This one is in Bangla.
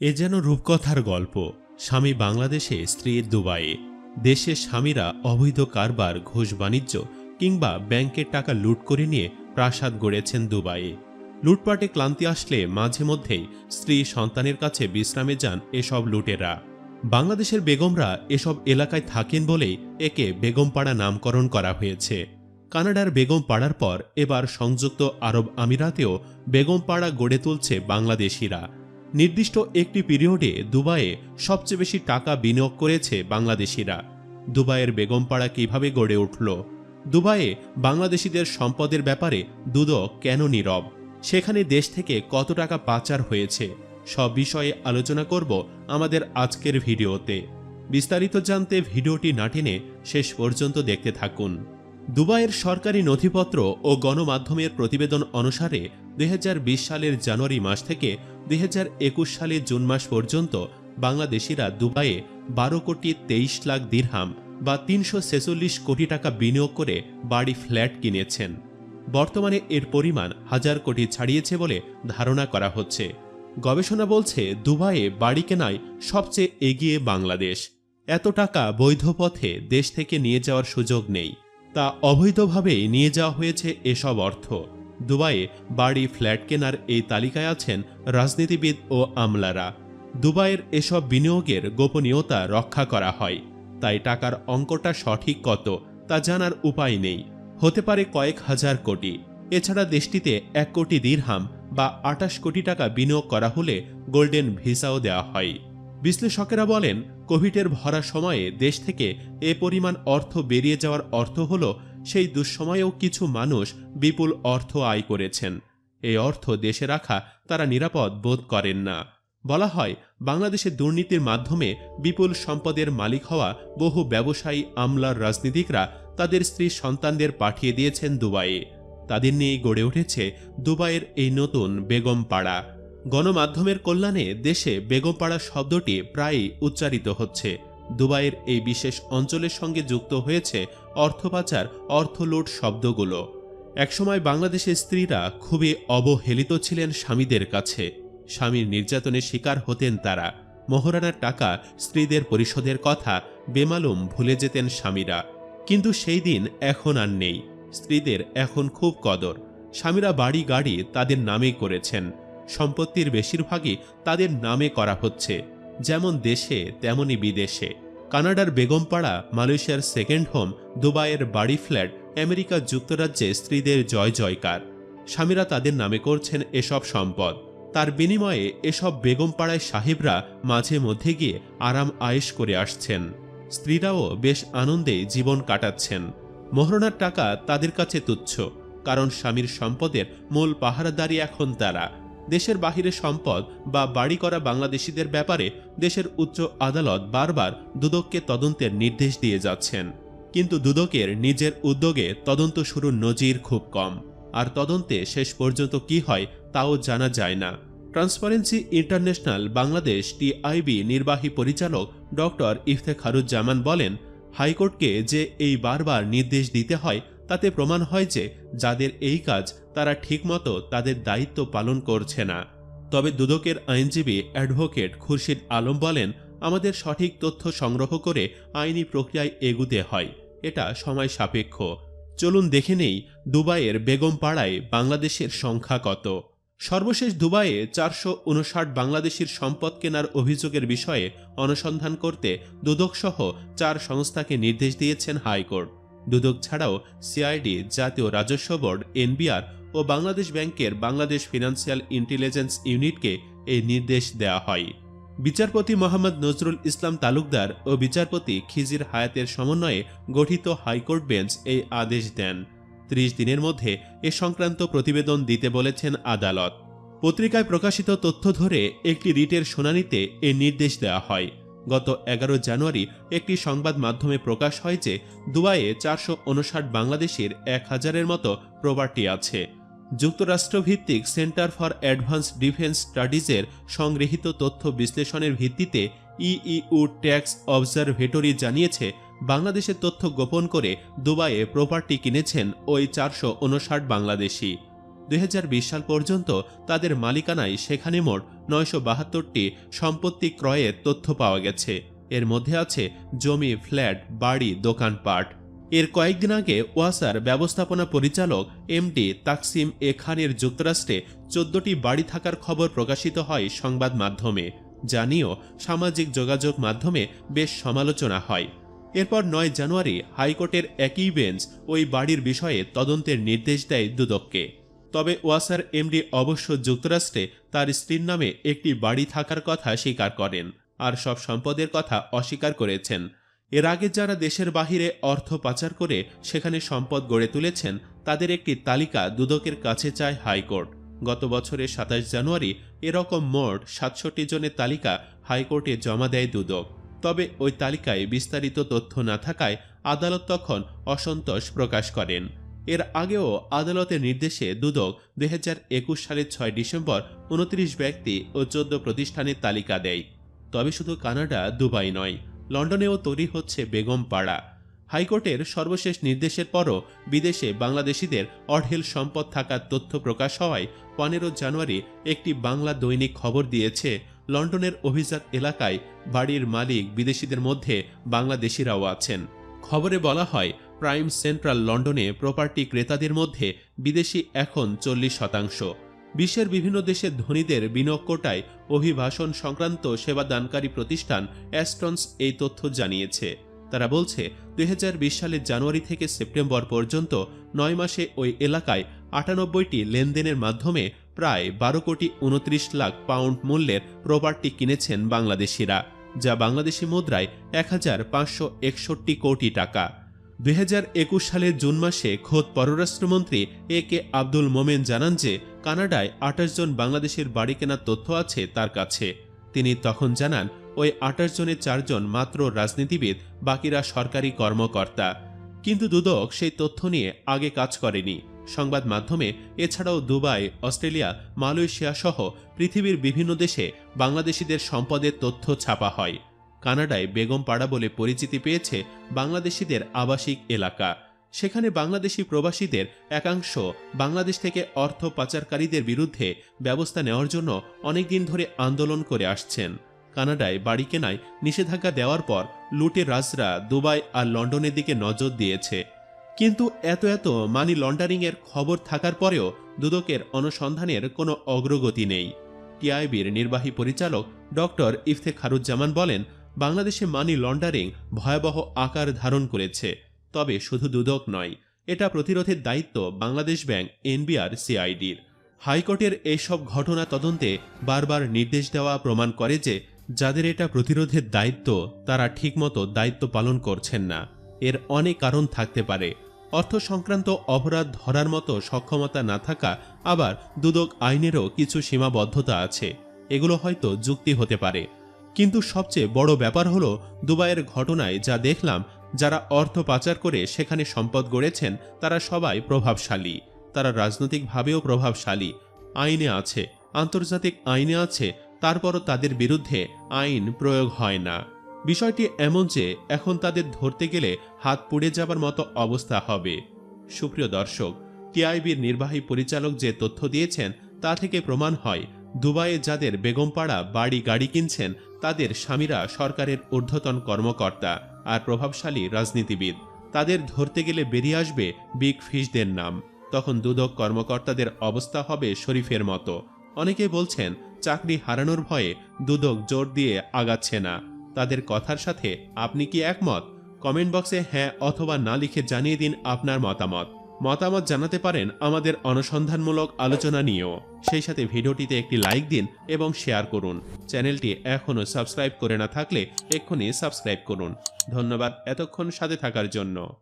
এ যেন রূপকথার গল্প। স্বামী বাংলাদেশে স্ত্রীর দুবাইয়ে। দেশে স্বামীরা অবৈধ কারবার, ঘুষ বাণিজ্য কিংবা ব্যাংকের টাকা লুট করে নিয়ে প্রাসাদ গড়েছেন দুবাইয়ে। লুটপাটে ক্লান্তি আসলে মাঝে মধ্যেই স্ত্রী সন্তানের কাছে বিশ্রামে যান এসব লুটেরা। বাংলাদেশের বেগমরা এসব এলাকায় থাকেন বলেই একে বেগমপাড়া নামকরণ করা হয়েছে। কানাডার বেগম পাড়ার পর এবার সংযুক্ত আরব আমিরাতেও বেগমপাড়া গড়ে তুলছে বাংলাদেশিরা। নির্দিষ্ট একটি পিরিয়ডে দুবাইয়ে সবচেয়ে বেশি টাকা বিনিয়োগ করেছে বাংলাদেশিরা। দুবাইয়ের বেগমপাড়া কীভাবে গড়ে উঠল? দুবাইয়ে বাংলাদেশিদের সম্পদের ব্যাপারে দুদক কেন নীরব? সেখানে দেশ থেকে কত টাকা পাচার হয়েছে? সব বিষয়ে আলোচনা করব আমাদের আজকের ভিডিওতে। বিস্তারিত জানতে ভিডিওটি না টেনে শেষ পর্যন্ত দেখতে থাকুন। দুবাইয়ের সরকারি নথিপত্র ও গণমাধ্যমের প্রতিবেদন অনুসারে দুই হাজার বিশ সালের জানুয়ারি মাস থেকে দুই সালের জুন মাস পর্যন্ত বাংলাদেশিরা দুবাইয়ে বারো কোটি তেইশ লাখ দিরহাম বা তিনশো ছেচল্লিশ কোটি টাকা বিনিয়োগ করে বাড়ি, ফ্ল্যাট কিনেছেন। বর্তমানে এর পরিমাণ হাজার কোটি ছাড়িয়েছে বলে ধারণা করা হচ্ছে। গবেষণা বলছে, দুবাইয়ে বাড়ি কেনায় সবচেয়ে এগিয়ে বাংলাদেশ। এত টাকা বৈধ পথে দেশ থেকে নিয়ে যাওয়ার সুযোগ নেই। তা অবৈধভাবেই নিয়ে যাওয়া হয়েছে এসব অর্থ। দুবাইয়ে বাড়ি ফ্ল্যাট কেনার এই তালিকায় আছেন রাজনীতিবিদ ও আমলারা। দুবাইয়ের এসব বিনিয়োগের গোপনীয়তা রক্ষা করা হয়। তাই টাকার অঙ্কটা সঠিক কত তা জানার উপায় নেই। হতে পারে কয়েক হাজার কোটি। এছাড়া দেশটিতে এক কোটি দিরহাম বা আটাশ কোটি টাকা বিনিয়োগ করা হলে গোল্ডেন ভিসাও দেওয়া হয়। বিশ্লেষকেরা বলেন, কোভিডের ভরা সময়ে দেশ থেকে এ পরিমাণ অর্থ বেরিয়ে যাওয়ার অর্থ হল সেই দুঃসময়েও কিছু মানুষ বিপুল অর্থ আয় করেছেন। এই অর্থ দেশে রাখা তারা নিরাপদ বোধ করেন না। বলা হয়, বাংলাদেশে দুর্নীতির মাধ্যমে বিপুল সম্পদের মালিক হওয়া বহু ব্যবসায়ী, আমলার রাজনীতিকরা তাদের স্ত্রী সন্তানদের পাঠিয়ে দিয়েছেন দুবাইয়ে। তাদের নিয়েই গড়ে উঠেছে দুবাইয়ের এই নতুন বেগম পাড়া গণমাধ্যমের কল্যাণে দেশে বেগমপাড়া শব্দটি প্রায়ই উচ্চারিত হচ্ছে। দুবাইয়ের এই বিশেষ অঞ্চলের সঙ্গে যুক্ত হয়েছে অর্থ পাচার অর্থলুট শব্দগুলো। একসময় বাংলাদেশের স্ত্রীরা খুবই অবহেলিত ছিলেন স্বামীদের কাছে। স্বামীর নির্যাতনের শিকার হতেন তারা। মোহরানার টাকা স্ত্রীদের পরিশোধের কথা বেমালুম ভুলে যেতেন স্বামীরা। কিন্তু সেই দিন এখন আর নেই। স্ত্রীদের এখন খুব কদর। স্বামীরা বাড়ি গাড়ি তাদের নামে করেছেন। সম্পত্তির বেশিরভাগই তাদের নামে করা হচ্ছে। যেমন দেশে, তেমনি বিদেশে। কানাডার বেগমপাড়া, মালয়েশিয়ার সেকেন্ড হোম, দুবাইয়ের বাড়ি ফ্ল্যাট, আমেরিকা যুক্তরাজ্যে স্ত্রীদের জয় জয়কার। স্বামীরা তাদের নামে করছেন এসব সম্পদ। তার বিনিময়ে এসব বেগমপাড়ায় সাহেবরা মাঝে মধ্যে গিয়ে আরাম আয়েশ করে আসছেন। স্ত্রীরাও বেশ আনন্দে জীবন কাটাচ্ছেন। মোহরণার টাকা তাদের কাছে তুচ্ছ, কারণ স্বামীর সম্পদের মূল পাহারাদারি এখন তারা। দেশের বাহিরে সম্পদ বা বাড়ি করা বাংলাদেশিদের ব্যাপারে দেশের উচ্চ আদালত বারবার দুদককে তদন্তের নির্দেশ দিয়ে যাচ্ছেন। কিন্তু দুদকের নিজের উদ্যোগে তদন্ত শুরুর নজির খুব কম। আর তদন্তে শেষ পর্যন্ত কি হয় তাও জানা যায় না। ট্রান্সপারেন্সি ইন্টারন্যাশনাল বাংলাদেশ টিআইবি নির্বাহী পরিচালক ডক্টর ইফতেখারুজ্জামান বলেন, হাইকোর্টকে যে এই বারবার নির্দেশ দিতে হয় তাতে প্রমাণ হয় যে যাদের এই কাজ তারা ঠিকমতো তাদের দায়িত্ব পালন করছে না। তবে দুদকের আইনজীবী অ্যাডভোকেট খুরশিদ আলম বলেন, আমাদের সঠিক তথ্য সংগ্রহ করে আইনি প্রক্রিয়ায় এগুতে হয়। এটা সময় সাপেক্ষ। চলুন দেখে নেই দুবাইয়ের বেগম পাড়ায় বাংলাদেশের সংখ্যা কত। সর্বশেষ দুবাইয়ে চারশো উনষাট বাংলাদেশির সম্পদ কেনার অভিযোগের বিষয়ে অনুসন্ধান করতে দুদকসহ চার সংস্থাকে নির্দেশ দিয়েছেন হাইকোর্ট। দুদক ছাড়াও সিআইডি জাতীয় রাজস্ব বোর্ড এনবিআর ও বাংলাদেশ ব্যাংকের বাংলাদেশ ফিনান্সিয়াল ইন্টেলিজেন্স ইউনিটকে এই নির্দেশ দেওয়া হয়। বিচারপতি মোহাম্মদ নজরুল ইসলাম তালুকদার ও বিচারপতি খিজির হায়াতের সমন্বয়ে গঠিত হাইকোর্ট বেঞ্চ এই আদেশ দেন। ত্রিশ দিনের মধ্যে এ সংক্রান্ত প্রতিবেদন দিতে বলেছেন আদালত। পত্রিকায় প্রকাশিত তথ্য ধরে একটি রিটের শুনানিতে এ নির্দেশ দেওয়া হয়। গত এগারো জানুয়ারি একটি সংবাদ মাধ্যমে প্রকাশ হয় যে দুবাইয়ে চারশো উনষাট বাংলাদেশের এক হাজারের মতো প্রপার্টি আছে। যুক্তরাষ্ট্রভিত্তিক সেন্টার ফর অ্যাডভান্স ডিফেন্স স্টাডিজের সংগৃহীত তথ্য বিশ্লেষণের ভিত্তিতে ইইউ ট্যাক্স অবজারভেটরি জানিয়েছে, বাংলাদেশের তথ্য গোপন করে দুবাইয়ে প্রপার্টি কিনেছেন ওই চারশো উনষাট বাংলাদেশি। দুই হাজার বিশ সাল পর্যন্ত তাদের মালিকানায় সেখানে মোট নয়শো বাহাত্তরটি সম্পত্তি ক্রয়ের তথ্য পাওয়া গেছে। এর মধ্যে আছে জমি, ফ্ল্যাট, বাড়ি, দোকানপাট। এর কয়েকদিন আগে ওয়াসার ব্যবস্থাপনা পরিচালক এমডি তাকসিম এ খানের যুক্তরাষ্ট্রে চোদ্দটি বাড়ি থাকার খবর প্রকাশিত হয় সংবাদ মাধ্যমে। জানিয়েও সামাজিক যোগাযোগ মাধ্যমে বেশ সমালোচনা হয়। এরপর নয় জানুয়ারি হাইকোর্টের একই বেঞ্চ ওই বাড়ির বিষয়ে তদন্তের নির্দেশ দেয় দুদককে। তবে ওয়াসার এমডি অবশ্য যুক্তরাষ্ট্রে তার স্ত্রীর নামে একটি বাড়ি থাকার কথা স্বীকার করেন আর সব সম্পদের কথা অস্বীকার করেছেন। এর আগে যারা দেশের বাহিরে অর্থ পাচার করে সেখানে সম্পদ গড়ে তুলেছেন, তাদের একটি তালিকা দুদকের কাছে চায় হাইকোর্ট। গত বছরের সাতাশ জানুয়ারি এরকম মোট সাতষট্টি জনের তালিকা হাইকোর্টে জমা দেয় দুদক। তবে ওই তালিকায় বিস্তারিত তথ্য না থাকায় আদালত তখন অসন্তোষ প্রকাশ করেন। এর আগেও আদালতের নির্দেশে দুদক দুই হাজার একুশ সালের ছয় ডিসেম্বর উনত্রিশ ব্যক্তি ও চোদ্দ প্রতিষ্ঠানের তালিকা দেয়। তবে শুধু কানাডা, দুবাই নয়, লন্ডনেও তৈরি হচ্ছে বেগম পাড়া। হাইকোর্টের সর্বশেষ নির্দেশের পরও বিদেশে বাংলাদেশিদের অঢেল সম্পদ থাকার তথ্য প্রকাশ হওয়ায় পনেরো জানুয়ারি একটি বাংলা দৈনিক খবর দিয়েছে, লন্ডনের অভিজাত এলাকায় বাড়ির মালিক বিদেশিদের মধ্যে বাংলাদেশিরাও আছেন। খবরে বলা হয় প্রাইম সেন্ট্রাল লন্ডনে প্রপার্টি ক্রেতাদের মধ্যে বিদেশি এখন চল্লিশ শতাংশ। বিশ্বের বিভিন্ন দেশের ধনীদের বিনিয়োগ কোটায় অভিবাসন সংক্রান্ত সেবাদানকারী প্রতিষ্ঠান অ্যাস্ট্রন্স এই তথ্য জানিয়েছে। তারা বলছে দু হাজার বিশ সালের জানুয়ারি থেকে সেপ্টেম্বর পর্যন্ত নয় মাসে ওই এলাকায় আটানব্বইটি লেনদেনের মাধ্যমে প্রায় বারো কোটি উনত্রিশ লাখ পাউন্ড মূল্যের প্রপার্টি কিনেছেন বাংলাদেশিরা, যা বাংলাদেশি মুদ্রায় এক হাজার পাঁচশো একষট্টি কোটি টাকা। দুই হাজার একুশ সালের জুন মাসে খোদ পররাষ্ট্রমন্ত্রী এ কে আব্দুল মোমেন জানান যে, কানাডায় আঠাশ জন বাংলাদেশের বাড়ি কেনার তথ্য আছে তার কাছে। তিনি তখন জানান, ওই আঠাশ জনের চারজন মাত্র রাজনীতিবিদ, বাকিরা সরকারি কর্মকর্তা। কিন্তু দুদক সেই তথ্য নিয়ে আগে কাজ করেনি। সংবাদ মাধ্যমে এছাড়াও দুবাই, অস্ট্রেলিয়া মালয়েশিয়া সহ পৃথিবীর বিভিন্ন দেশে বাংলাদেশিদের সম্পদের তথ্য ছাপা হয়। কানাডায় বেগমপাড়া বলে পরিচিতি পেয়েছে বাংলাদেশিদের আবাসিক এলাকা। সেখানে বাংলাদেশি প্রবাসীদের একাংশ বাংলাদেশ থেকে অর্থ পাচারকারীদের বিরুদ্ধে ব্যবস্থা নেওয়ার জন্য অনেকদিন ধরে আন্দোলন করে আসছেন। কানাডায় বাড়ি কেনায় নিষেধাজ্ঞা দেওয়ার পর লুটে রাজরা দুবাই আর লন্ডনের দিকে নজর দিয়েছে। কিন্তু এত এত মানি লন্ডারিংয়ের খবর থাকার পরেও দুদকের অনুসন্ধানের কোনো অগ্রগতি নেই। টিআইবির নির্বাহী পরিচালক ডক্টর ইফতেখারুজ্জামান বলেন বাংলাদেশে মানি লন্ডারিং ভয়াবহ আকার ধারণ করেছে, তবে শুধু দুদক নয়, এটা প্রতিরোধের দায়িত্ব বাংলাদেশ ব্যাংক, এনবিআর, সিআইডির। হাইকোর্টের এইসব ঘটনা তদন্তে বারবার নির্দেশ দেওয়া প্রমাণ করে যে, যাদের এটা প্রতিরোধের দায়িত্ব, তারা ঠিকমতো দায়িত্ব পালন করছেন না। এর অনেক কারণ থাকতে পারে। অর্থ সংক্রান্ত অপরাধ ধরার মতো সক্ষমতা না থাকা, আবার দুদক আইনেরও কিছু সীমাবদ্ধতা আছে। এগুলো হয়তো যুক্তি হতে পারে। কিন্তু সবচেয়ে বড় ব্যাপার হলো দুবাইয়ের ঘটনায় যা দেখলাম, যারা অর্থ পাচার করে সেখানে সম্পদ গড়েছেন, তারা সবাই প্রভাবশালী। তারা রাজনৈতিকভাবেও প্রভাবশালী। আইনে আছে, আন্তর্জাতিক আইনে আছে, তারপরও তাদের বিরুদ্ধে আইন প্রয়োগ হয় না। বিষয়টি এমন যে, এখন তাদের ধরতে গেলে হাত পুড়ে যাবার মতো অবস্থা হবে। সুপ্রিয় দর্শক, টিআইবির নির্বাহী পরিচালক যে তথ্য দিয়েছেন, তা থেকে প্রমাণ হয় দুবাইয়ে যাদের বেগমপাড়া বাড়ি গাড়ি কিনছেন, তাদের স্বামীরা সরকারের ঊর্ধ্বতন কর্মকর্তা আর প্রভাবশালী রাজনীতিবিদ। তাদের ধরতে গেলে বেরিয়ে আসবে বিগ ফিশদের নাম। তখন দুদক কর্মকর্তাদের অবস্থা হবে শরীফের মতো। অনেকে বলছেন, চাকরি হারানোর ভয়ে দুদক জোর দিয়ে আগাচ্ছে না। তাদের কথার সাথে আপনি কি একমত? কমেন্ট বক্সে হ্যাঁ অথবা না লিখে জানিয়ে দিন আপনার মতামত। মতামত জানাতে পারেন আমাদের অনুসন্ধানমূলক আলোচনা নিয়েও। সেই সাথে ভিডিওটিতে একটি লাইক দিন এবং শেয়ার করুন। চ্যানেলটি এখনও সাবস্ক্রাইব করে না থাকলে এক্ষুনি সাবস্ক্রাইব করুন। ধন্যবাদ এতক্ষণ সাথে থাকার জন্য।